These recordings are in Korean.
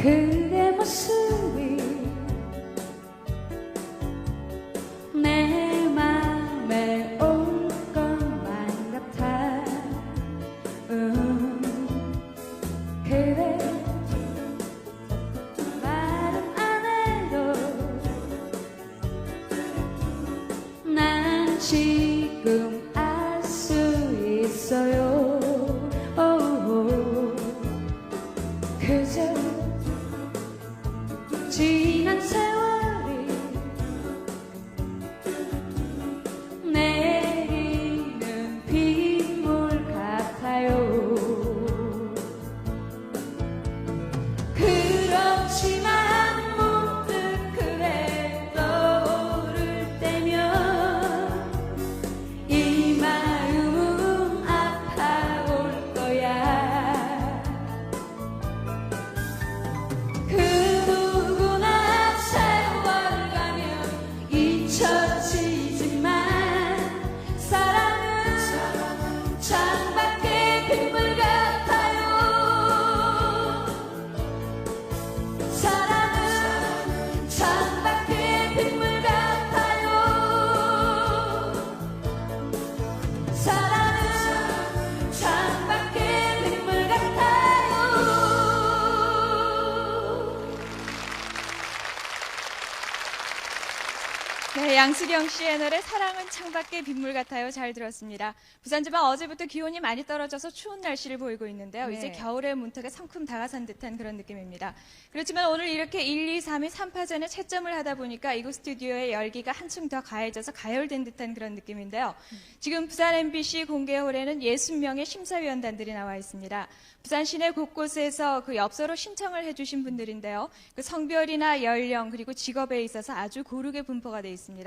그대 모습 지금 알 수 있어요. 오, 그저 지난 세월 네, 양수경 씨의 노래 사랑은 창밖의 빗물 같아요. 잘 들었습니다. 부산 지방 어제부터 기온이 많이 떨어져서 추운 날씨를 보이고 있는데요. 네. 이제 겨울의 문턱에 성큼 다가선 듯한 그런 느낌입니다. 그렇지만 오늘 이렇게 1, 2, 3위 3파전에 채점을 하다 보니까 이곳 스튜디오의 열기가 한층 더 가해져서 가열된 듯한 그런 느낌인데요. 지금 부산 MBC 공개홀에는 60명의 심사위원단들이 나와 있습니다. 부산 시내 곳곳에서 그 엽서로 신청을 해주신 분들인데요. 그 성별이나 연령 그리고 직업에 있어서 아주 고르게 분포가 되어 있습니다.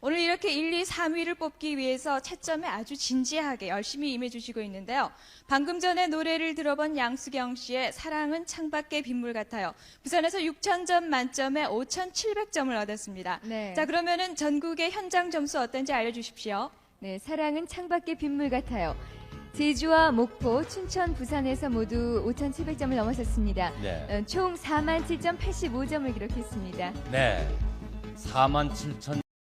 오늘 이렇게 1, 2, 3위를 뽑기 위해서 채점에 아주 진지하게 열심히 임해주시고 있는데요. 방금 전에 노래를 들어본 양수경 씨의 사랑은 창밖의 빗물 같아요. 부산에서 6,000점 만점에 5,700점을 얻었습니다. 네. 자 그러면은 전국의 현장 점수 어떤지 알려주십시오. 네, 사랑은 창밖의 빗물 같아요. 제주와 목포, 춘천, 부산에서 모두 5,700점을 넘어섰습니다. 네. 어, 총 47,085점을 기록했습니다. 네. 4만 7천